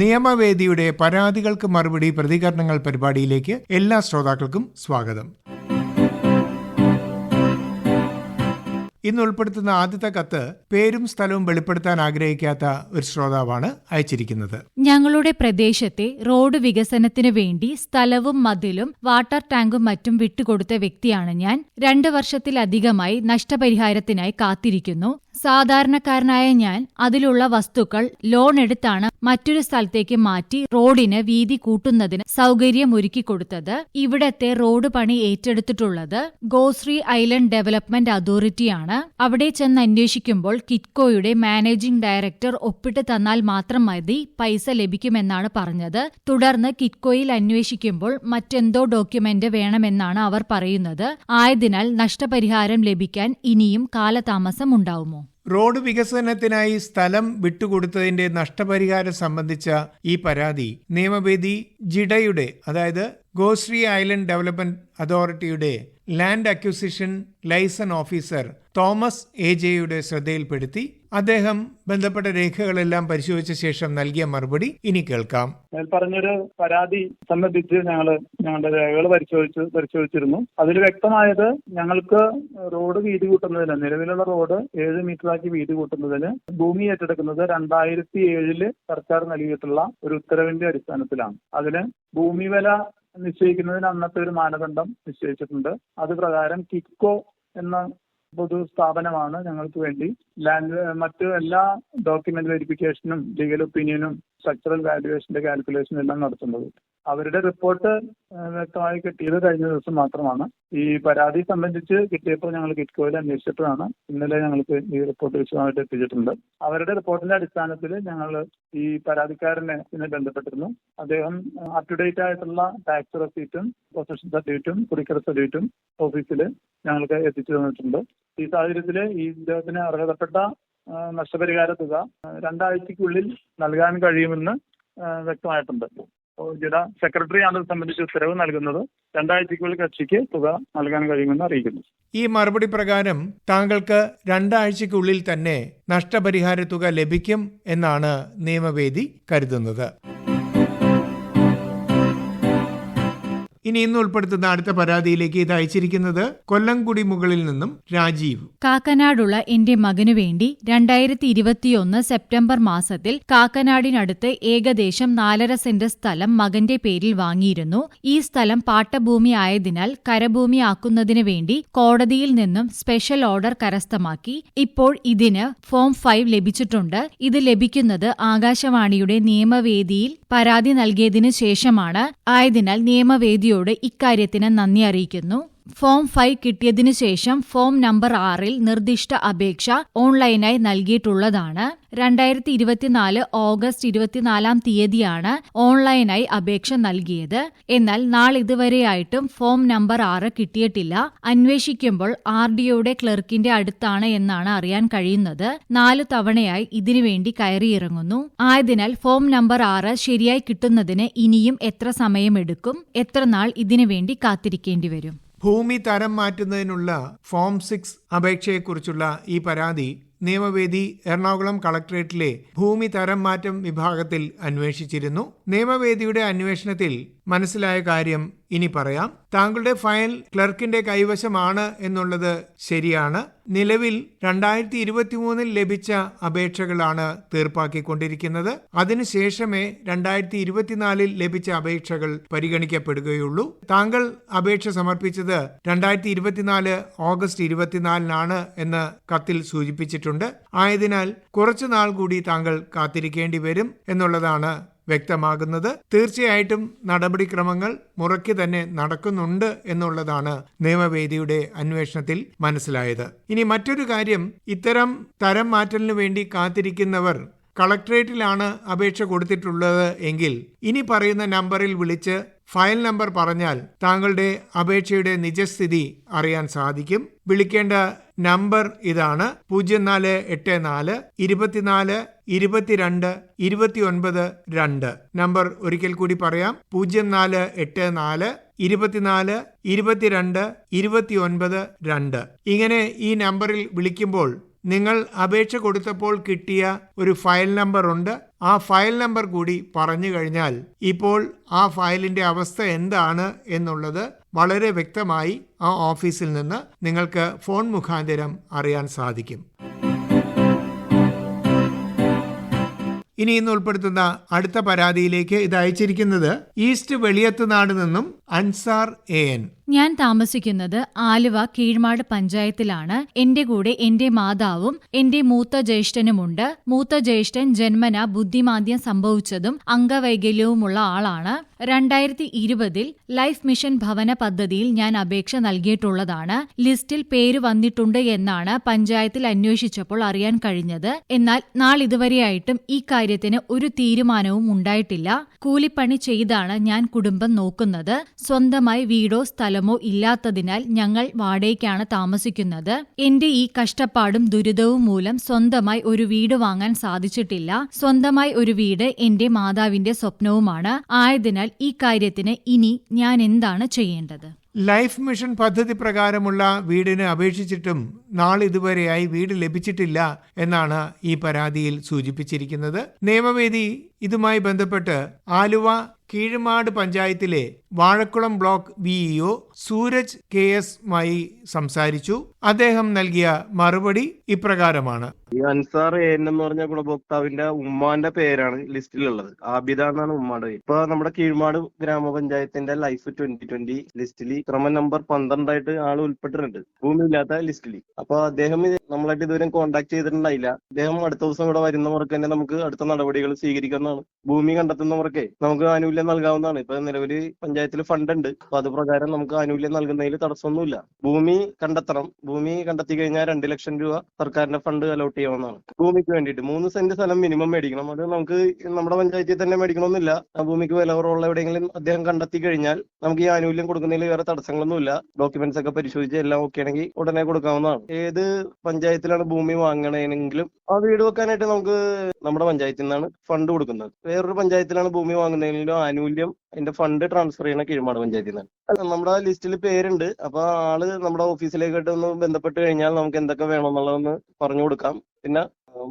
നിയമവേദിയുടെ പരാതികൾക്ക് മറുപടി പ്രതികരണങ്ങൾ പരിപാടിയിലേക്ക് എല്ലാ ശ്രോതാക്കൾക്കും സ്വാഗതം. ഇന്ന് ഉൾപ്പെടുത്തുന്ന ആദ്യത്തെ കത്ത് പേരും സ്ഥലവും വെളിപ്പെടുത്താൻ ആഗ്രഹിക്കാത്ത ഒരു ശ്രോതാവാണ് അയച്ചിരിക്കുന്നത്. ഞങ്ങളുടെ പ്രദേശത്തെ റോഡ് വികസനത്തിന് വേണ്ടി സ്ഥലവും മതിലും വാട്ടർ ടാങ്കും മറ്റും വിട്ടുകൊടുത്ത വ്യക്തിയാണ് ഞാൻ. രണ്ട് വർഷത്തിലധികമായി നഷ്ടപരിഹാരത്തിനായി കാത്തിരിക്കുന്നു. സാധാരണക്കാരനായ ഞാൻ അതിലുള്ള വസ്തുക്കൾ ലോൺ എടുത്താണ് മറ്റൊരു സ്ഥലത്തേക്ക് മാറ്റി റോഡിന് വീതി കൂട്ടുന്നതിന് സൗകര്യം ഒരുക്കിക്കൊടുത്തത് ഇവിടത്തെ റോഡ് പണി ഏറ്റെടുത്തിട്ടുള്ളത് ഗോശ്രീ ഐലൻഡ് ഡെവലപ്മെന്റ് അതോറിറ്റിയാണ്. അവിടെ ചെന്ന് അന്വേഷിക്കുമ്പോൾ കിറ്റ്കോയുടെ മാനേജിംഗ് ഡയറക്ടർ ഒപ്പിട്ട് തന്നാൽ മാത്രം മതി പൈസ ലഭിക്കുമെന്നാണ് പറഞ്ഞത്. തുടർന്ന് കിറ്റ്കോയിൽ അന്വേഷിക്കുമ്പോൾ മറ്റെന്തോ ഡോക്യുമെന്റ് വേണമെന്നാണ് അവർ പറയുന്നത്. ആയതിനാൽ നഷ്ടപരിഹാരം ലഭിക്കാൻ ഇനിയും കാലതാമസം ഉണ്ടാവുമോ റോഡ് വികസനത്തിനായി സ്ഥലം വിട്ടുകൊടുത്തതിന്റെ നഷ്ടപരിഹാരം സംബന്ധിച്ച ഈ പരാതി നിയമവേദി ജിഡയുടെ അതായത് ഗോശ്രീ ഐലൻഡ് ഡെവലപ്മെന്റ് അതോറിറ്റിയുടെ land acquisition liaison officer Thomas A ജെയുടെ ശ്രദ്ധയിൽപ്പെടുത്തി. അദ്ദേഹം ബന്ധപ്പെട്ട രേഖകളെല്ലാം പരിശോധിച്ച ശേഷം നൽകിയ മറുപടി ഇനി കേൾക്കാം. പറഞ്ഞൊരു പരാതി സംബന്ധിച്ച് ഞങ്ങൾ ഞങ്ങളുടെ രേഖകൾ പരിശോധിച്ച് പരിശോധിച്ചിരുന്നു. അതിൽ വ്യക്തമായത് ഞങ്ങൾക്ക് റോഡ് വീതി കൂട്ടുന്നതിന് നിലവിലുള്ള റോഡ് ഏഴ് മീറ്ററാക്കി വീതി കൂട്ടുന്നതിന് ഭൂമി ഏറ്റെടുക്കുന്നത് രണ്ടായിരത്തി ഏഴിൽ സർക്കാർ നൽകിയിട്ടുള്ള ഒരു ഉത്തരവിന്റെ അടിസ്ഥാനത്തിലാണ്. അതിന് ഭൂമി വില നിശ്ചയിക്കുന്നതിന് അന്നത്തെ ഒരു മാനദണ്ഡം നിശ്ചയിച്ചിട്ടുണ്ട്. അത് പ്രകാരം കിക്കോ എന്ന പൊതു സ്ഥാപനമാണ് ഞങ്ങൾക്ക് വേണ്ടി. ലാൻഡ് മറ്റ് എല്ലാ ഡോക്യുമെന്റ് വെരിഫിക്കേഷനും ലീഗൽ ഒപ്പീനിയനും സ്ട്രക്ചറൽ വാല്യുവേഷന്റെ കാൽക്കുലേഷനും എല്ലാം നടത്തുന്നത്. അവരുടെ റിപ്പോർട്ട് വ്യക്തമായി കിട്ടിയത് കഴിഞ്ഞ ദിവസം മാത്രമാണ്. ഈ പരാതി സംബന്ധിച്ച് കിട്ടിയപ്പോൾ ഞങ്ങൾ കിറ്റ്കോയിൽ അന്വേഷിച്ചിട്ടാണ് ഇന്നലെ ഞങ്ങൾക്ക് ഈ റിപ്പോർട്ട് വിശദമായിട്ട് എത്തിച്ചിട്ടുണ്ട്. അവരുടെ റിപ്പോർട്ടിന്റെ അടിസ്ഥാനത്തിൽ ഞങ്ങൾ ഈ പരാതിക്കാരനെ ഇതിനെ ബന്ധപ്പെട്ടിരുന്നു. അദ്ദേഹം അപ് ടു ഡേറ്റ് ആയിട്ടുള്ള ടാക്സ് റെസീറ്റും പൊസഷൻ സർട്ടിഫിക്കറ്റും കുടിക്കറ സർട്ടിഫിക്കറ്റും ഓഫീസിൽ ഞങ്ങൾക്ക് എത്തിച്ചു തന്നിട്ടുണ്ട്. ഈ സാഹചര്യത്തിൽ ഈ ഇദ്ദേഹത്തിന് അർഹതപ്പെട്ട നഷ്ടപരിഹാര തുക രണ്ടാഴ്ചക്കുള്ളിൽ നൽകാൻ കഴിയുമെന്ന് വ്യക്തമായിട്ടുണ്ട്. സെക്രട്ടറി സെക്രട്ടറിയാണ് ഇത് സംബന്ധിച്ച് ഉത്തരവ് നൽകുന്നത്. രണ്ടാഴ്ചയ്ക്കുള്ളിൽ കക്ഷിക്ക് തുക നൽകാൻ കഴിയുമെന്ന് അറിയിക്കുന്നു. ഈ മറുപടി പ്രകാരം താങ്കൾക്ക് രണ്ടാഴ്ചയ്ക്കുള്ളിൽ തന്നെ നഷ്ടപരിഹാര തുക ലഭിക്കും എന്നാണ് നിയമവേദി കരുതുന്നത്. ഇനി ഇന്ന് ഉൾപ്പെടുത്തുന്ന അടുത്ത പരാതിയിലേക്ക് ഇത് അയച്ചിരിക്കുന്നത് കൊല്ലംകുടി മുകളിൽ നിന്നും രാജീവ്. കാക്കനാടുള്ള എന്റെ മകനു വേണ്ടി രണ്ടായിരത്തി ഇരുപത്തിയൊന്ന് സെപ്റ്റംബർ മാസത്തിൽ കാക്കനാടിനടുത്ത് ഏകദേശം നാലര സെന്റ് സ്ഥലം മകന്റെ പേരിൽ വാങ്ങിയിരുന്നു. ഈ സ്ഥലം പാട്ടഭൂമി ആയതിനാൽ കരഭൂമി ആക്കുന്നതിന് വേണ്ടി കോടതിയിൽ നിന്നും സ്പെഷ്യൽ ഓർഡർ കരസ്ഥമാക്കി. ഇപ്പോൾ ഇതിന് ഫോം ഫൈവ് ലഭിച്ചിട്ടുണ്ട്. ഇത് ലഭിക്കുന്നത് ആകാശവാണിയുടെ നിയമവേദിയിൽ പരാതി നൽകിയതിനു ശേഷമാണ്. ആയതിനാൽ നിയമവേദിയോട് ഇക്കാര്യത്തിന് നന്ദി അറിയിക്കുന്നു ഫോം ഫൈവ് കിട്ടിയതിനു ശേഷം ഫോം നമ്പർ ആറിൽ നിർദ്ദിഷ്ട അപേക്ഷ ഓൺലൈനായി നൽകിയിട്ടുള്ളതാണ്. രണ്ടായിരത്തി ഇരുപത്തിനാല് ഓഗസ്റ്റ് ഇരുപത്തിനാലാം തീയതിയാണ് ഓൺലൈനായി അപേക്ഷ നൽകിയത്. എന്നാൽ നാളിതുവരെയായിട്ടും ഫോം നമ്പർ ആറ് കിട്ടിയിട്ടില്ല. അന്വേഷിക്കുമ്പോൾ ആർ ഡിഒയുടെ ക്ലർക്കിന്റെ അടുത്താണ് എന്നാണ് അറിയാൻ കഴിയുന്നത്. നാലു തവണയായി ഇതിനുവേണ്ടി കയറിയിറങ്ങുന്നു. ആയതിനാൽ ഫോം നമ്പർ ആറ് ശരിയായി കിട്ടുന്നതിന് ഇനിയും എത്ര സമയമെടുക്കും? എത്ര നാൾ ഇതിനുവേണ്ടി കാത്തിരിക്കേണ്ടി വരും? ഭൂമി തരം മാറ്റുന്നതിനുള്ള ഫോം സിക്സ് അപേക്ഷയെക്കുറിച്ചുള്ള ഈ പരാതി നിയമവേദി എറണാകുളം കളക്ടറേറ്റിലെ ഭൂമി തരം മാറ്റം വിഭാഗത്തിൽ അന്വേഷിച്ചിരുന്നു. നിയമവേദിയുടെ അന്വേഷണത്തിൽ മനസ്സിലായ കാര്യം ഇനി പറയാം. താങ്കളുടെ ഫയൽ ക്ലർക്കിന്റെ കൈവശമാണ് എന്നുള്ളത് ശരിയാണ്. നിലവിൽ രണ്ടായിരത്തി ഇരുപത്തിമൂന്നിൽ ലഭിച്ച അപേക്ഷകളാണ് തീർപ്പാക്കിക്കൊണ്ടിരിക്കുന്നത്. അതിനുശേഷമേ രണ്ടായിരത്തി ഇരുപത്തിനാലിൽ ലഭിച്ച അപേക്ഷകൾ പരിഗണിക്കപ്പെടുകയുള്ളൂ. താങ്കൾ അപേക്ഷ സമർപ്പിച്ചത് രണ്ടായിരത്തി ഇരുപത്തിനാല് ഓഗസ്റ്റ് ഇരുപത്തിനാലിനാണ് എന്ന് കത്തിൽ സൂചിപ്പിച്ചിട്ടുണ്ട്. ആയതിനാൽ കുറച്ചു നാൾ കൂടി താങ്കൾ കാത്തിരിക്കേണ്ടി വരും എന്നുള്ളതാണ് വ്യക്തമാകുന്നത്. തീർച്ചയായിട്ടും നടപടിക്രമങ്ങൾ മുറയ്ക്ക് തന്നെ നടക്കുന്നുണ്ട് എന്നുള്ളതാണ് നിയമവേദിയുടെ അന്വേഷണത്തിൽ മനസ്സിലായത്. ഇനി മറ്റൊരു കാര്യം ഇത്തരം തരം മാറ്റലിനു വേണ്ടി കാത്തിരിക്കുന്നവർ കളക്ടറേറ്റിലാണ് അപേക്ഷ കൊടുത്തിട്ടുള്ളത് എങ്കിൽ ഇനി പറയുന്ന നമ്പറിൽ വിളിച്ച് ഫയൽ നമ്പർ പറഞ്ഞാൽ താങ്കളുടെ അപേക്ഷയുടെ നിജസ്ഥിതി അറിയാൻ സാധിക്കും. വിളിക്കേണ്ട നമ്പർ ഇതാണ് പൂജ്യം നാല് എട്ട് നാല് ഇരുപത്തിനാല് ഇരുപത്തിരണ്ട് ഇരുപത്തിയൊൻപത് രണ്ട്. നമ്പർ ഒരിക്കൽ കൂടി പറയാം. പൂജ്യം നാല് എട്ട് നാല് ഇരുപത്തിനാല് ഇരുപത്തിരണ്ട് ഇരുപത്തിയൊൻപത് രണ്ട്. ഇങ്ങനെ ഈ നമ്പറിൽ വിളിക്കുമ്പോൾ നിങ്ങൾ അപേക്ഷ കൊടുത്തപ്പോൾ കിട്ടിയ ഒരു ഫയൽ നമ്പർ ഉണ്ട്. ആ ഫയൽ നമ്പർ കൂടി പറഞ്ഞു കഴിഞ്ഞാൽ ഇപ്പോൾ ആ ഫയലിന്റെ അവസ്ഥ എന്താണ് എന്നുള്ളത് വളരെ വ്യക്തമായി ആ ഓഫീസിൽ നിന്ന് നിങ്ങൾക്ക് ഫോൺ മുഖാന്തരം അറിയാൻ സാധിക്കും. ഇനി ഇന്ന് ഉൾപ്പെടുത്തുന്ന അടുത്ത പരാതിയിലേക്ക് ഇത് അയച്ചിരിക്കുന്നത് ഈസ്റ്റ് വെളിയത്തുനാട് നിന്നും അൻസാർ എ എൻ. ഞാൻ താമസിക്കുന്നത് ആലുവ കീഴ്മാട് പഞ്ചായത്തിലാണ്. എന്റെ കൂടെ എന്റെ മാതാവും എന്റെ മൂത്ത ജ്യേഷ്ഠനുമുണ്ട്. മൂത്ത ജ്യേഷ്ഠൻ ജന്മന ബുദ്ധിമാന്ദ്യം സംഭവിച്ചതും അംഗവൈകല്യവുമുള്ള ആളാണ്. രണ്ടായിരത്തി ഇരുപതിൽ ലൈഫ് മിഷൻ ഭവന പദ്ധതിയിൽ ഞാൻ അപേക്ഷ നൽകിയിട്ടുള്ളതാണ്. ലിസ്റ്റിൽ പേര് വന്നിട്ടുണ്ട് എന്നാണ് പഞ്ചായത്തിൽ അന്വേഷിച്ചപ്പോൾ അറിയാൻ കഴിഞ്ഞത്. എന്നാൽ നാളിതുവരെയായിട്ടും ഈ കാര്യത്തിന് ഒരു തീരുമാനവും ഉണ്ടായിട്ടില്ല. കൂലിപ്പണി ചെയ്താണ് ഞാൻ കുടുംബം നോക്കുന്നത്. സ്വന്തമായി വീടോ സ്ഥലമോ ഇല്ലാത്തതിനാൽ ഞങ്ങൾ വാടകയ്ക്കാണ് താമസിക്കുന്നത്. എന്റെ ഈ കഷ്ടപ്പാടും ദുരിതവും മൂലം സ്വന്തമായി ഒരു വീട് വാങ്ങാൻ സാധിച്ചിട്ടില്ല. സ്വന്തമായി ഒരു വീട് എന്റെ മാതാവിന്റെ സ്വപ്നവുമാണ്. ആയതിനാൽ ഈ കാര്യത്തിന് ഇനി ഞാൻ എന്താണ് ചെയ്യേണ്ടത്? ലൈഫ് മിഷൻ പദ്ധതി പ്രകാരമുള്ള വീടിന് അപേക്ഷിച്ചിട്ടും നാളിതുവരെയായി വീട് ലഭിച്ചിട്ടില്ല എന്നാണ് ഈ പരാതിയിൽ സൂചിപ്പിച്ചിരിക്കുന്നത്. നിയമവേദി ഇതുമായി ബന്ധപ്പെട്ട് ആലുവ കീഴുമാട് പഞ്ചായത്തിലെ Vazhakkulam block VEO Sooraj K എസുമായി സംസാരിച്ചു. അദ്ദേഹം നൽകിയ മറുപടി ഇപ്രകാരമാണ്. ഈ അൻസാർ എ എൻ എന്ന് പറഞ്ഞ ഗുണഭോക്താവിന്റെ ഉമ്മാന്റെ പേരാണ് ലിസ്റ്റിലുള്ളത്. ആബിദ എന്നാണ് ഉമ്മാന്റെ പേര്. ഇപ്പൊ നമ്മുടെ കീഴ്മാട് ഗ്രാമപഞ്ചായത്തിന്റെ ലൈഫ് ട്വന്റി ട്വന്റി ലിസ്റ്റിൽ ക്രമ നമ്പർ പന്ത്രണ്ടായിട്ട് ആൾ ഉൾപ്പെട്ടിട്ടുണ്ട്. ഭൂമി ഇല്ലാത്ത ലിസ്റ്റിൽ അപ്പൊ അദ്ദേഹം നമ്മളായിട്ട് ഇതുവരെ കോണ്ടാക്ട് ചെയ്തിട്ടുണ്ടായില്ല. അദ്ദേഹം അടുത്ത ദിവസം ഇവിടെ വരുന്നവർക്ക് തന്നെ നമുക്ക് അടുത്ത നടപടികൾ സ്വീകരിക്കുന്നതാണ് ഭൂമി കണ്ടെത്തുന്ന കണ്ടെത്തുന്നവർക്ക് നമുക്ക് ആനുകൂല്യം നൽകാവുന്നതാണ്. ഇപ്പൊ നിലവിൽ പഞ്ചായത്തിൽ ഫണ്ട് ഉണ്ട് അപ്പൊ അത് പ്രകാരം നമുക്ക് ആനുകൂല്യം നൽകുന്നതിൽ തടസ്സമൊന്നുമില്ല. ഭൂമി കണ്ടെത്തണം. ഭൂമി കണ്ടെത്തി കഴിഞ്ഞാൽ രണ്ട് ലക്ഷം രൂപ സർക്കാരിന്റെ ഫണ്ട് അലോട്ട് ചെയ്യാവുന്നതാണ് ഭൂമിക്ക് വേണ്ടിയിട്ട് മൂന്ന് സെന്റ് സ്ഥലം മിനിമം മേടിക്കണം. അത് നമുക്ക് നമ്മുടെ പഞ്ചായത്തിൽ തന്നെ മേടിക്കണമെന്നില്ല. ഭൂമിക്ക് വില കുറവുള്ള എവിടെയെങ്കിലും അദ്ദേഹം കണ്ടെത്തി കഴിഞ്ഞാൽ നമുക്ക് ഈ ആനുകൂല്യം കൊടുക്കുന്നതിൽ വേറെ തടസ്സങ്ങളൊന്നുമില്ല ഡോക്യുമെന്റ്സ് ഒക്കെ പരിശോധിച്ച് എല്ലാം ഓക്കെ ആണെങ്കിൽ ഉടനെ കൊടുക്കാവുന്നതാണ്. ഏത് പഞ്ചായത്തിലാണ് ഭൂമി വാങ്ങണമെങ്കിലും ആ വീട് വെക്കാനായിട്ട് നമുക്ക് നമ്മുടെ പഞ്ചായത്തിൽ നിന്നാണ് ഫണ്ട് കൊടുക്കുന്നത്. വേറൊരു പഞ്ചായത്തിലാണ് ഭൂമി വാങ്ങുന്നതെങ്കിലും ആനുകൂല്യം അതിന്റെ ഫണ്ട് ട്രാൻസ്ഫർ ചെയ്യണ കീഴ്മാട് പഞ്ചായത്തിൽ നിന്നാണ് നമ്മുടെ ലിസ്റ്റിൽ പേരുണ്ട്. അപ്പൊ ആൾ നമ്മുടെ ഓഫീസിലേക്കായിട്ട് ഒന്ന് ബന്ധപ്പെട്ട് കഴിഞ്ഞാൽ നമുക്ക് എന്തൊക്കെ വേണമെന്നുള്ളതെന്ന് പറഞ്ഞു കൊടുക്കാം. പിന്നെ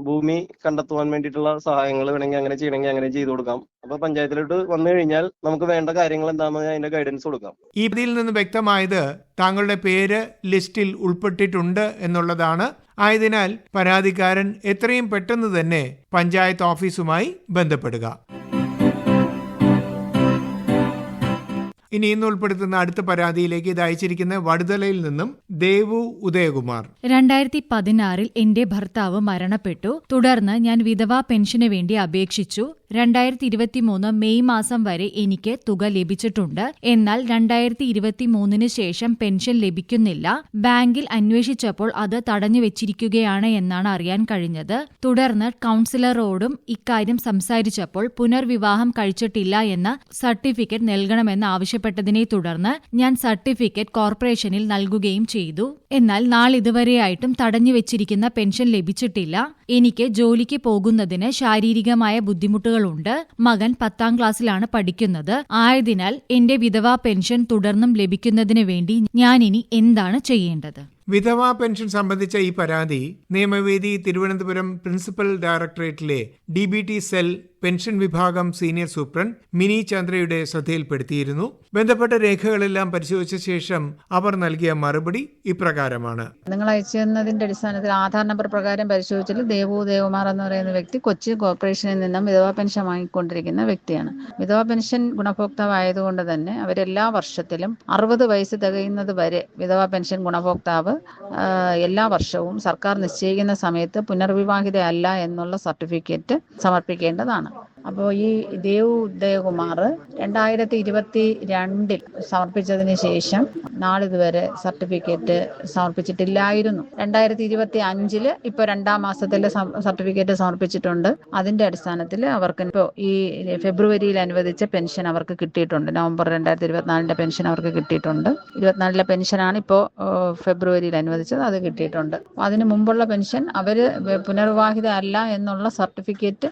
ഭൂമി കണ്ടെത്തുവാൻ വേണ്ടിയിട്ടുള്ള സഹായങ്ങൾ വേണമെങ്കിൽ അങ്ങനെ ചെയ്യണമെങ്കിൽ അങ്ങനെ ചെയ്തു കൊടുക്കാം. അപ്പൊ പഞ്ചായത്തിലോട്ട് വന്നു കഴിഞ്ഞാൽ നമുക്ക് വേണ്ട കാര്യങ്ങൾ എന്താണെന്ന് അതിന്റെ ഗൈഡൻസ് കൊടുക്കാം. ഈ ഇതിൽ നിന്ന് വ്യക്തമായത് താങ്കളുടെ പേര് ലിസ്റ്റിൽ ഉൾപ്പെട്ടിട്ടുണ്ട് എന്നുള്ളതാണ്. ആയതിനാൽ പരാതിക്കാരൻ എത്രയും പെട്ടെന്ന് തന്നെ പഞ്ചായത്ത് ഓഫീസുമായി ബന്ധപ്പെടുക. ഇനി ഇന്ന് ഉൾപ്പെടുത്തുന്ന അടുത്ത പരാതിയിലേക്ക് ഇത് അയച്ചിരിക്കുന്ന വടുതലയിൽ നിന്നും ദേവു ഉദയകുമാർ. രണ്ടായിരത്തി പതിനാറിൽ എന്റെ ഭർത്താവ് മരണപ്പെട്ടു. തുടർന്ന് ഞാൻ വിധവാ പെൻഷന് വേണ്ടി അപേക്ഷിച്ചു. രണ്ടായിരത്തി ഇരുപത്തിമൂന്ന് മെയ് മാസം വരെ എനിക്ക് തുക ലഭിച്ചിട്ടുണ്ട്. എന്നാൽ രണ്ടായിരത്തി ഇരുപത്തിമൂന്നിന് ശേഷം പെൻഷൻ ലഭിക്കുന്നില്ല. ബാങ്കിൽ അന്വേഷിച്ചപ്പോൾ അത് തടഞ്ഞു വെച്ചിരിക്കുകയാണ് എന്നാണ് അറിയാൻ കഴിഞ്ഞത്. തുടർന്ന് കൌൺസിലറോടും ഇക്കാര്യം സംസാരിച്ചപ്പോൾ പുനർവിവാഹം കഴിച്ചിട്ടില്ല എന്ന സർട്ടിഫിക്കറ്റ് നൽകണമെന്ന് ആവശ്യപ്പെട്ടതിനെ തുടർന്ന് ഞാൻ സർട്ടിഫിക്കറ്റ് കോർപ്പറേഷനിൽ നൽകുകയും ചെയ്തു. എന്നാൽ നാളിതുവരെയായിട്ടും തടഞ്ഞു വെച്ചിരിക്കുന്ന പെൻഷൻ ലഭിച്ചിട്ടില്ല. എനിക്ക് ജോലിക്ക് പോകുന്നതിന് ശാരീരികമായ ബുദ്ധിമുട്ടുകളുണ്ട്. മകൻ പത്താം ക്ലാസ്സിലാണ് പഠിക്കുന്നത്. ആയതിനാൽ എന്റെ വിധവാ പെൻഷൻ തുടർന്നും ലഭിക്കുന്നതിന് വേണ്ടി ഞാൻ ഇനി എന്താണ് ചെയ്യേണ്ടത്? വിധവാ പെൻഷൻ സംബന്ധിച്ച ഈ പരാതി നിയമവേദി Thiruvananthapuram principal ഡയറക്ടറേറ്റിലെ D B T cell pension വിഭാഗം സീനിയർ സൂപ്രണ്ട് മിനി ചന്ദ്രയുടെ ശ്രദ്ധയിൽപ്പെടുത്തിയിരുന്നു. ബന്ധപ്പെട്ട രേഖകളെല്ലാം പരിശോധിച്ച ശേഷം അവർ നൽകിയ മറുപടി ഇപ്രകാരമാണ്. നിങ്ങൾ അയച്ചതിന്റെ അടിസ്ഥാനത്തിൽ ആധാർ നമ്പർ പ്രകാരം പരിശോധിച്ചാൽ ദേവു ദേവുമാർ എന്ന് പറയുന്ന വ്യക്തി കൊച്ചി കോർപ്പറേഷനിൽ നിന്നും വിധവാ പെൻഷൻ വാങ്ങിക്കൊണ്ടിരിക്കുന്ന വ്യക്തിയാണ്. വിധവാ പെൻഷൻ ഗുണഭോക്താവായതുകൊണ്ട് തന്നെ അവരെല്ലാ വർഷത്തിലും അറുപത് വയസ്സ് തികയുന്നത് വരെ വിധവാ പെൻഷൻ ഗുണഭോക്താവ് എല്ലാ വർഷവും സർക്കാർ നിശ്ചയിക്കുന്ന സമയത്ത് പുനർവിവാഹിതയല്ല എന്നുള്ള സർട്ടിഫിക്കറ്റ് സമർപ്പിക്കേണ്ടതാണ്. അപ്പോൾ ഈ ദേവ് ഉദയകുമാർ രണ്ടായിരത്തി ഇരുപത്തി രണ്ടിൽ സമർപ്പിച്ചതിന് ശേഷം നാളിതുവരെ സർട്ടിഫിക്കറ്റ് സമർപ്പിച്ചിട്ടില്ലായിരുന്നു. രണ്ടായിരത്തി ഇരുപത്തി അഞ്ചിൽ ഇപ്പോൾ രണ്ടാം മാസത്തിലെ സർട്ടിഫിക്കറ്റ് സമർപ്പിച്ചിട്ടുണ്ട്. അതിന്റെ അടിസ്ഥാനത്തിൽ അവർക്ക് ഇപ്പോൾ ഈ ഫെബ്രുവരിയിൽ അനുവദിച്ച പെൻഷൻ അവർക്ക് കിട്ടിയിട്ടുണ്ട്. നവംബർ രണ്ടായിരത്തി ഇരുപത്തിനാലിന്റെ പെൻഷൻ അവർക്ക് കിട്ടിയിട്ടുണ്ട്. ഇരുപത്തിനാലിലെ പെൻഷനാണ് ഇപ്പോൾ ഫെബ്രുവരിയിൽ അനുവദിച്ചത്. അത് കിട്ടിയിട്ടുണ്ട്. അതിന് മുമ്പുള്ള പെൻഷൻ അവർ പുനർവാഹിത അല്ല എന്നുള്ള സർട്ടിഫിക്കറ്റ്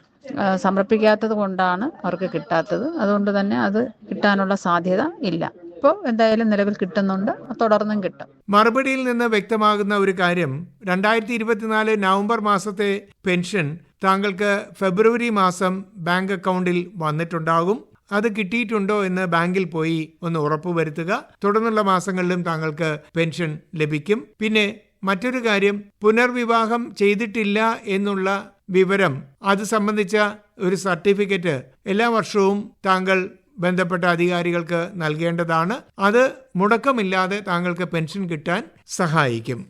സമർപ്പിക്കാത്തത് കൊണ്ടാണ് അവർക്ക് കിട്ടാത്തത്. അതുകൊണ്ട് തന്നെ അത് കിട്ടാനുള്ള സാധ്യത ഇല്ല. ഇപ്പോൾ എന്തായാലും നിലവിൽ കിട്ടുന്നുണ്ട്. തുടർന്നും കിട്ടും. മറുപടിയിൽ നിന്ന് വ്യക്തമാകുന്ന ഒരു കാര്യം രണ്ടായിരത്തി ഇരുപത്തിനാല് നവംബർ മാസത്തെ പെൻഷൻ താങ്കൾക്ക് ഫെബ്രുവരി മാസം ബാങ്ക് അക്കൗണ്ടിൽ വന്നിട്ടുണ്ടാകും. അത് കിട്ടിയിട്ടുണ്ടോ എന്ന് ബാങ്കിൽ പോയി ഒന്ന് ഉറപ്പുവരുത്തുക. തുടർന്നുള്ള മാസങ്ങളിലും താങ്കൾക്ക് പെൻഷൻ ലഭിക്കും. പിന്നെ മറ്റൊരു കാര്യം പുനർവിവാഹം ചെയ്തിട്ടില്ല എന്നുള്ള വിവരം. അത് സംബന്ധിച്ച ഒരു സർട്ടിഫിക്കറ്റ് എല്ലാ വർഷവും താങ്കൾ ബന്ധപ്പെട്ട അധികാരികൾക്ക് നൽകേണ്ടതാണ്. അത് മുടക്കമില്ലാതെ താങ്കൾക്ക് പെൻഷൻ കിട്ടാൻ സഹായിക്കും.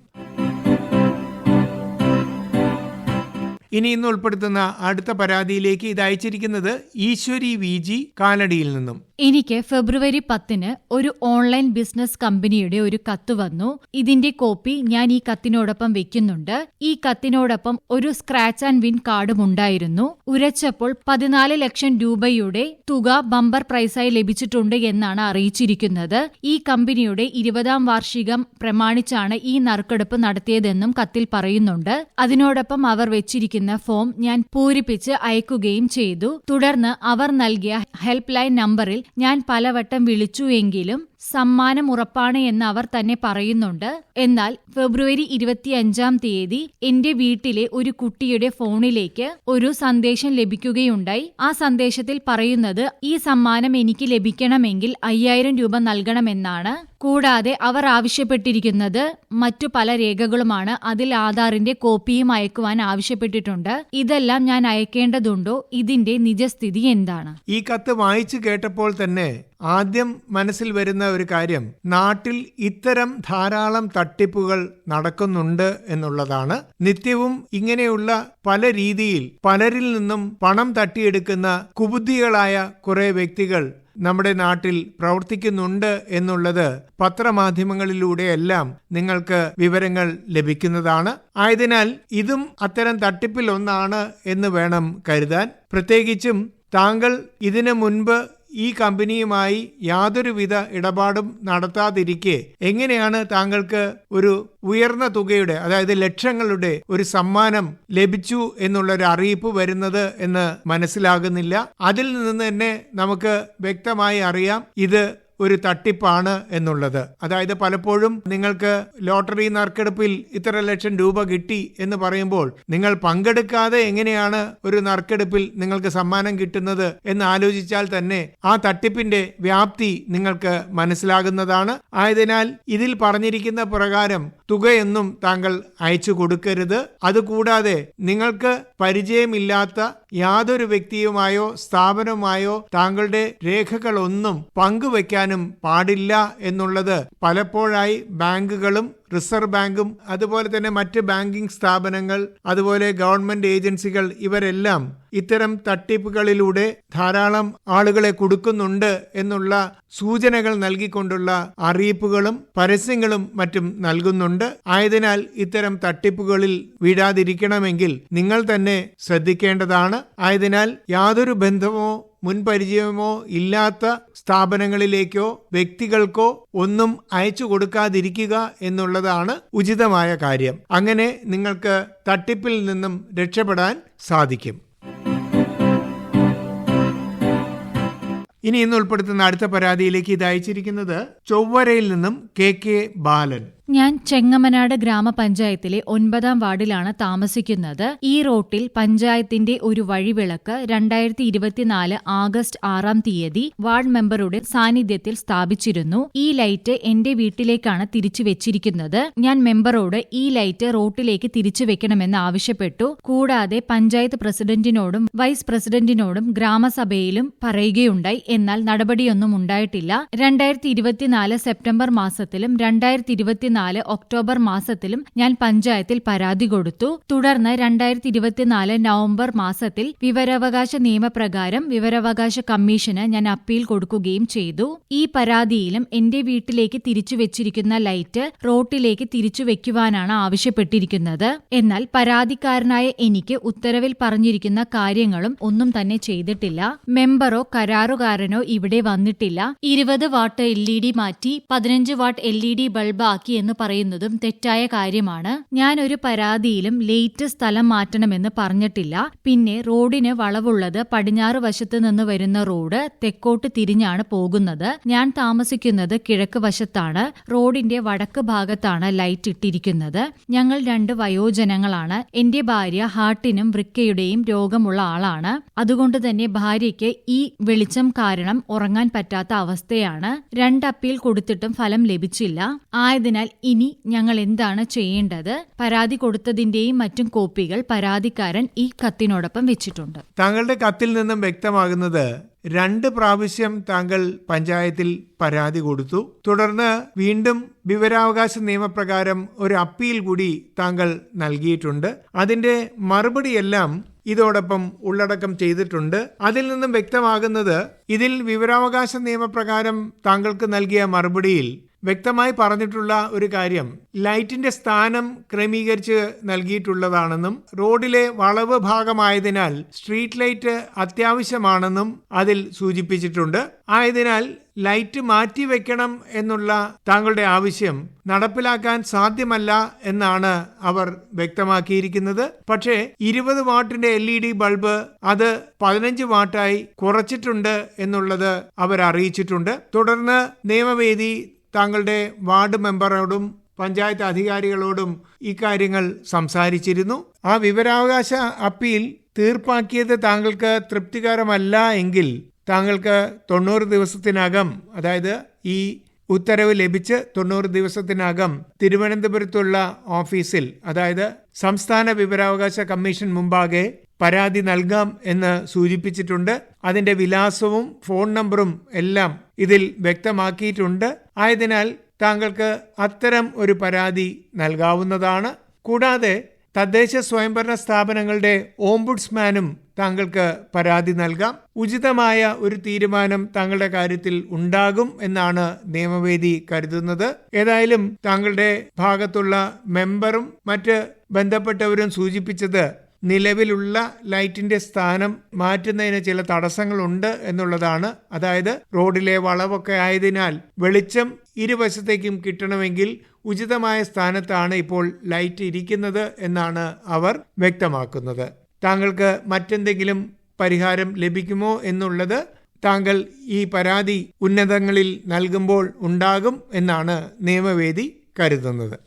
ഇനി ഇന്ന് ഉൾപ്പെടുത്തുന്ന അടുത്ത പരാതിയിലേക്ക് ഇത് അയച്ചിരിക്കുന്നത് ഈശ്വരി വി ജി കാലടിയിൽ നിന്നും. എനിക്ക് ഫെബ്രുവരി പത്തിന് ഒരു ഓൺലൈൻ ബിസിനസ് കമ്പനിയുടെ ഒരു കത്ത് വന്നു. ഇതിന്റെ കോപ്പി ഞാൻ ഈ കത്തിനോടൊപ്പം വെക്കുന്നുണ്ട്. ഈ കത്തിനോടൊപ്പം ഒരു സ്ക്രാച്ച് ആൻഡ് വിൻ കാർഡും ഉണ്ടായിരുന്നു. ഉരച്ചപ്പോൾ പതിനാല് ലക്ഷം രൂപയുടെ തുക ബമ്പർ പ്രൈസായി ലഭിച്ചിട്ടുണ്ട് എന്നാണ് അറിയിച്ചിരിക്കുന്നത്. ഈ കമ്പനിയുടെ ഇരുപതാം വാർഷികം പ്രമാണിച്ചാണ് ഈ നറുക്കെടുപ്പ് നടത്തിയതെന്നും കത്തിൽ പറയുന്നുണ്ട്. അതിനോടൊപ്പം അവർ വെച്ചിരിക്കുന്ന ഫോം ഞാൻ പൂരിപ്പിച്ച് അയക്കുകയും ചെയ്തു. തുടർന്ന് അവർ നൽകിയ ഹെൽപ്പ് ലൈൻ നമ്പറിൽ ഞാൻ പലവട്ടം വിളിച്ചു എങ്കിലും സമ്മാനം ഉറപ്പാണ് എന്ന് അവർ തന്നെ പറയുന്നുണ്ട്. എന്നാൽ ഫെബ്രുവരി ഇരുപത്തിയഞ്ചാം തീയതി എന്റെ വീട്ടിലെ ഒരു കുട്ടിയുടെ ഫോണിലേക്ക് ഒരു സന്ദേശം ലഭിക്കുകയുണ്ടായി. ആ സന്ദേശത്തിൽ പറയുന്നത് ഈ സമ്മാനം എനിക്ക് ലഭിക്കണമെങ്കിൽ അയ്യായിരം രൂപ നൽകണമെന്നാണ്. കൂടാതെ അവർ ആവശ്യപ്പെട്ടിരിക്കുന്നത് മറ്റു പല രേഖകളുമാണ്. അതിൽ ആധാറിന്റെ കോപ്പിയും അയക്കുവാൻ ആവശ്യപ്പെട്ടിട്ടുണ്ട്. ഇതെല്ലാം ഞാൻ അയക്കേണ്ടതുണ്ടോ? ഇതിന്റെ നിജസ്ഥിതി എന്താണ്? ഈ കത്ത് വായിച്ചു കേട്ടപ്പോൾ തന്നെ ആദ്യം മനസ്സിൽ വരുന്ന ഒരു കാര്യം നാട്ടിൽ ഇത്തരം ധാരാളം തട്ടിപ്പുകൾ നടക്കുന്നുണ്ട് എന്നുള്ളതാണ്. നിത്യവും ഇങ്ങനെയുള്ള പല രീതിയിൽ പലരിൽ നിന്നും പണം തട്ടിയെടുക്കുന്ന കുബുദ്ധികളായ കുറെ വ്യക്തികൾ നമ്മുടെ നാട്ടിൽ പ്രവർത്തിക്കുന്നുണ്ട് എന്നുള്ളത് പത്രമാധ്യമങ്ങളിലൂടെയെല്ലാം നിങ്ങൾക്ക് വിവരങ്ങൾ ലഭിക്കുന്നതാണ്. ആയതിനാൽ ഇതും അത്തരം തട്ടിപ്പിൽ ഒന്നാണ് എന്ന് വേണം കരുതാൻ. പ്രത്യേകിച്ചും താങ്കൾ ഇതിനു മുൻപ് ഈ കമ്പനിയുമായി യാതൊരുവിധ ഇടപാടും നടത്താതിരിക്കെ എങ്ങനെയാണ് താങ്കൾക്ക് ഒരു ഉയർന്ന തുകയുടെ അതായത് ലക്ഷങ്ങളുടെ ഒരു സമ്മാനം ലഭിച്ചു എന്നുള്ളൊരു അറിയിപ്പ് വരുന്നത് എന്ന് മനസ്സിലാകുന്നില്ല. അതിൽ നിന്ന് തന്നെ നമുക്ക് വ്യക്തമായി അറിയാം. ഇത് ഒരു തട്ടിപ്പാണ് എന്നുള്ളത്. അതായത് പലപ്പോഴും നിങ്ങൾക്ക് ലോട്ടറി നറുക്കെടുപ്പിൽ ഇത്ര ലക്ഷം രൂപ കിട്ടി എന്ന് പറയുമ്പോൾ നിങ്ങൾ പങ്കെടുക്കാതെ എങ്ങനെയാണ് ഒരു നറുക്കെടുപ്പിൽ നിങ്ങൾക്ക് സമ്മാനം കിട്ടുന്നത് എന്ന് ആലോചിച്ചാൽ തന്നെ ആ തട്ടിപ്പിന്റെ വ്യാപ്തി നിങ്ങൾക്ക് മനസ്സിലാകുന്നതാണ്. ആയതിനാൽ ഇതിൽ പറഞ്ഞിരിക്കുന്ന പ്രകാരം തുകയൊന്നും താങ്കൾ അയച്ചു കൊടുക്കരുത്. അതുകൂടാതെ നിങ്ങൾക്ക് പരിചയമില്ലാത്ത യാതൊരു വ്യക്തിയുമായോ സ്ഥാപനവുമായോ താങ്കളുടെ രേഖകളൊന്നും പങ്കുവെക്കാനും പാടില്ല എന്നുള്ളത് പലപ്പോഴായി ബാങ്കുകളും റിസർവ് ബാങ്കും അതുപോലെ തന്നെ മറ്റ് ബാങ്കിംഗ് സ്ഥാപനങ്ങൾ അതുപോലെ ഗവൺമെന്റ് ഏജൻസികൾ ഇവരെല്ലാം ഇത്തരം തട്ടിപ്പുകളിലൂടെ ധാരാളം ആളുകളെ കൊടുക്കുന്നുണ്ട് എന്നുള്ള സൂചനകൾ നൽകിക്കൊണ്ടുള്ള അറിയിപ്പുകളും പരസ്യങ്ങളും മറ്റും നൽകുന്നുണ്ട്. ആയതിനാൽ ഇത്തരം തട്ടിപ്പുകളിൽ വീഴാതിരിക്കണമെങ്കിൽ നിങ്ങൾ തന്നെ ശ്രദ്ധിക്കേണ്ടതാണ്. ആയതിനാൽ യാതൊരു ബന്ധമോ മുൻപരിചയമോ ഇല്ലാത്ത സ്ഥാപനങ്ങളിലേക്കോ വ്യക്തികൾക്കോ ഒന്നും അയച്ചു കൊടുക്കാതിരിക്കുക എന്നുള്ളതാണ് ഉചിതമായ കാര്യം. അങ്ങനെ നിങ്ങൾക്ക് തട്ടിപ്പിൽ നിന്നും രക്ഷപ്പെടാൻ സാധിക്കും. ഇനി ഇന്ന് ഉൾപ്പെടുത്തുന്ന അടുത്ത പരാതിയിലേക്ക് ഇത് അയച്ചിരിക്കുന്നത് ചൊവ്വരയിൽ നിന്നും കെ കെ ബാലൻ. ഞാൻ ചെങ്ങമനാട് ഗ്രാമപഞ്ചായത്തിലെ ഒൻപതാം വാർഡിലാണ് താമസിക്കുന്നത്. ഈ റോട്ടിൽ പഞ്ചായത്തിന്റെ ഒരു വഴിവിളക്ക് രണ്ടായിരത്തി ഇരുപത്തിനാല് ആഗസ്റ്റ് ആറാം തീയതി വാർഡ് മെമ്പറുടെ സാന്നിധ്യത്തിൽ സ്ഥാപിച്ചിരുന്നു. ഈ ലൈറ്റ് എന്റെ വീട്ടിലേക്കാണ് തിരിച്ചു വെച്ചിരിക്കുന്നത്. ഞാൻ മെമ്പറോട് ഈ ലൈറ്റ് റോട്ടിലേക്ക് തിരിച്ചു വെക്കണമെന്ന് ആവശ്യപ്പെട്ടു. കൂടാതെ പഞ്ചായത്ത് പ്രസിഡന്റിനോടും വൈസ് പ്രസിഡന്റിനോടും ഗ്രാമസഭയിലും പറയുകയുണ്ടായി. എന്നാൽ നടപടിയൊന്നും ഉണ്ടായിട്ടില്ല. രണ്ടായിരത്തി ഇരുപത്തിനാല് സെപ്റ്റംബർ മാസത്തിലും രണ്ടായിരത്തി ഇരുപത്തിനാല് ഒക്ടോബർ മാസത്തിലും ഞാൻ പഞ്ചായത്തിൽ പരാതി കൊടുത്തു. തുടർന്ന് രണ്ടായിരത്തി ഇരുപത്തിനാല് നവംബർ മാസത്തിൽ വിവരാവകാശ നിയമപ്രകാരം വിവരാവകാശ കമ്മീഷന് ഞാൻ അപ്പീൽ കൊടുക്കുകയും ചെയ്തു. ഈ പരാതിയിലും എന്റെ വീട്ടിലേക്ക് തിരിച്ചു വെച്ചിരിക്കുന്ന ലൈറ്റ് റോട്ടിലേക്ക് തിരിച്ചു വെക്കുവാനാണ് ആവശ്യപ്പെട്ടിരിക്കുന്നത്. എന്നാൽ പരാതിക്കാരനായ എനിക്ക് ഉത്തരവിൽ പറഞ്ഞിരിക്കുന്ന കാര്യങ്ങളും ഒന്നും തന്നെ ചെയ്തിട്ടില്ല. മെമ്പറോ കരാറുകാരനോ ഇവിടെ വന്നിട്ടില്ല. ഇരുപത് വാട്ട് എൽ ഇ ഡി മാറ്റി പതിനഞ്ച് watt L E D bulb ആക്കി എന്ന് പറയുന്നതും തെറ്റായ കാര്യമാണ്. ഞാൻ ഒരു പരാതിയിലും ലേറ്റ് സ്ഥലം മാറ്റണമെന്ന് പറഞ്ഞിട്ടില്ല. പിന്നെ റോഡിന് വളവുള്ളത് പടിഞ്ഞാറ് വശത്ത് നിന്ന് വരുന്ന റോഡ് തെക്കോട്ട് തിരിഞ്ഞാണ് പോകുന്നത്. ഞാൻ താമസിക്കുന്നത് കിഴക്ക് വശത്താണ്. റോഡിന്റെ വടക്ക് ഭാഗത്താണ് ലൈറ്റ് ഇട്ടിരിക്കുന്നത്. ഞങ്ങൾ രണ്ട് വയോജനങ്ങളാണ്. എന്റെ ഭാര്യ ഹാർട്ടിനും വൃക്കയുടെയും രോഗമുള്ള ആളാണ്. അതുകൊണ്ട് തന്നെ ഭാര്യയ്ക്ക് ഈ വെളിച്ചം കാരണം ഉറങ്ങാൻ പറ്റാത്ത അവസ്ഥയാണ്. രണ്ട് അപ്പീൽ കൊടുത്തിട്ടും ഫലം ലഭിച്ചില്ല. ആയതിനാൽ ഇനി ഞങ്ങൾ എന്താണ് ചെയ്യേണ്ടത്? പരാതി കൊടുത്തതിന്റെയും മറ്റും കോപ്പികൾ പരാതിക്കാരൻ ഈ കത്തിനോടൊപ്പം വെച്ചിട്ടുണ്ട്. താങ്കളുടെ കത്തിൽ നിന്നും വ്യക്തമാകുന്നത് രണ്ട് പ്രാവശ്യം താങ്കൾ പഞ്ചായത്തിൽ പരാതി കൊടുത്തു. തുടർന്ന് വീണ്ടും വിവരാവകാശ നിയമപ്രകാരം ഒരു അപ്പീൽ കൂടി താങ്കൾ നൽകിയിട്ടുണ്ട്. അതിന്റെ മറുപടിയെല്ലാം ഇതോടൊപ്പം ഉള്ളടക്കം ചെയ്തിട്ടുണ്ട്. അതിൽ നിന്നും വ്യക്തമാകുന്നത് ഇതിൽ വിവരാവകാശ നിയമപ്രകാരം താങ്കൾക്ക് നൽകിയ മറുപടിയിൽ വ്യക്തമായി പറഞ്ഞിട്ടുള്ള ഒരു കാര്യം ലൈറ്റിന്റെ സ്ഥാനം ക്രമീകരിച്ച് നൽകിയിട്ടുള്ളതാണെന്നും റോഡിലെ വളവ് ഭാഗമായതിനാൽ സ്ട്രീറ്റ് ലൈറ്റ് അത്യാവശ്യമാണെന്നും അതിൽ സൂചിപ്പിച്ചിട്ടുണ്ട്. ആയതിനാൽ ലൈറ്റ് മാറ്റിവെക്കണം എന്നുള്ള താങ്കളുടെ ആവശ്യം നടപ്പിലാക്കാൻ സാധ്യമല്ല എന്നാണ് അവർ വ്യക്തമാക്കിയിരിക്കുന്നത്. പക്ഷേ ഇരുപത് വാട്ടിന്റെ എൽ ഇ ഡി ബൾബ് അത് പതിനഞ്ച് വാട്ടായി കുറച്ചിട്ടുണ്ട് എന്നുള്ളത് അവർ അറിയിച്ചിട്ടുണ്ട്. തുടർന്ന് നിയമവേദി താങ്കളുടെ വാർഡ് മെമ്പറോടും പഞ്ചായത്ത് അധികാരികളോടും ഇക്കാര്യങ്ങൾ സംസാരിച്ചിരുന്നു. ആ വിവരാവകാശ അപ്പീൽ തീർപ്പാക്കിയത് താങ്കൾക്ക് തൃപ്തികരമല്ല എങ്കിൽ താങ്കൾക്ക് തൊണ്ണൂറ് ദിവസത്തിനകം അതായത് ഈ ഉത്തരവ് ലഭിച്ച് തൊണ്ണൂറ് ദിവസത്തിനകം തിരുവനന്തപുരത്തുള്ള ഓഫീസിൽ അതായത് സംസ്ഥാന വിവരാവകാശ കമ്മീഷൻ മുമ്പാകെ പരാതി നൽകാം എന്ന് സൂചിപ്പിച്ചിട്ടുണ്ട്. അതിന്റെ വിലാസവും ഫോൺ നമ്പറും എല്ലാം ഇതിൽ വ്യക്തമാക്കിയിട്ടുണ്ട്. ആയതിനാൽ താങ്കൾക്ക് അത്തരം ഒരു പരാതി നൽകാവുന്നതാണ്. കൂടാതെ തദ്ദേശ സ്വയംഭരണ സ്ഥാപനങ്ങളുടെ ഓംബുഡ്സ്മാനും താങ്കൾക്ക് പരാതി നൽകാം. ഉചിതമായ ഒരു തീരുമാനം താങ്കളുടെ കാര്യത്തിൽ ഉണ്ടാകും എന്നാണ് നിയമവേദി കരുതുന്നത്. ഏതായാലും താങ്കളുടെ ഭാഗത്തുള്ള മെമ്പറും മറ്റ് ബന്ധപ്പെട്ടവരും സൂചിപ്പിച്ചത് നിലവിലുള്ള ലൈറ്റിന്റെ സ്ഥാനം മാറ്റുന്നതിന് ചില തടസ്സങ്ങളുണ്ട് എന്നുള്ളതാണ്. അതായത് റോഡിലെ വളവൊക്കെ ആയതിനാൽ വെളിച്ചം ഇരുവശത്തേക്കും കിട്ടണമെങ്കിൽ ഉചിതമായ സ്ഥാനത്താണ് ഇപ്പോൾ ലൈറ്റ് ഇരിക്കുന്നത് എന്നാണ് അവർ വ്യക്തമാക്കുന്നത്. താങ്കൾക്ക് മറ്റെന്തെങ്കിലും പരിഹാരം ലഭിക്കുമോ എന്നുള്ളത് താങ്കൾ ഈ പരാതി ഉന്നതങ്ങളിൽ നൽകുമ്പോൾ ഉണ്ടാകും എന്നാണ് നിയമവേദി കരുതുന്നത്.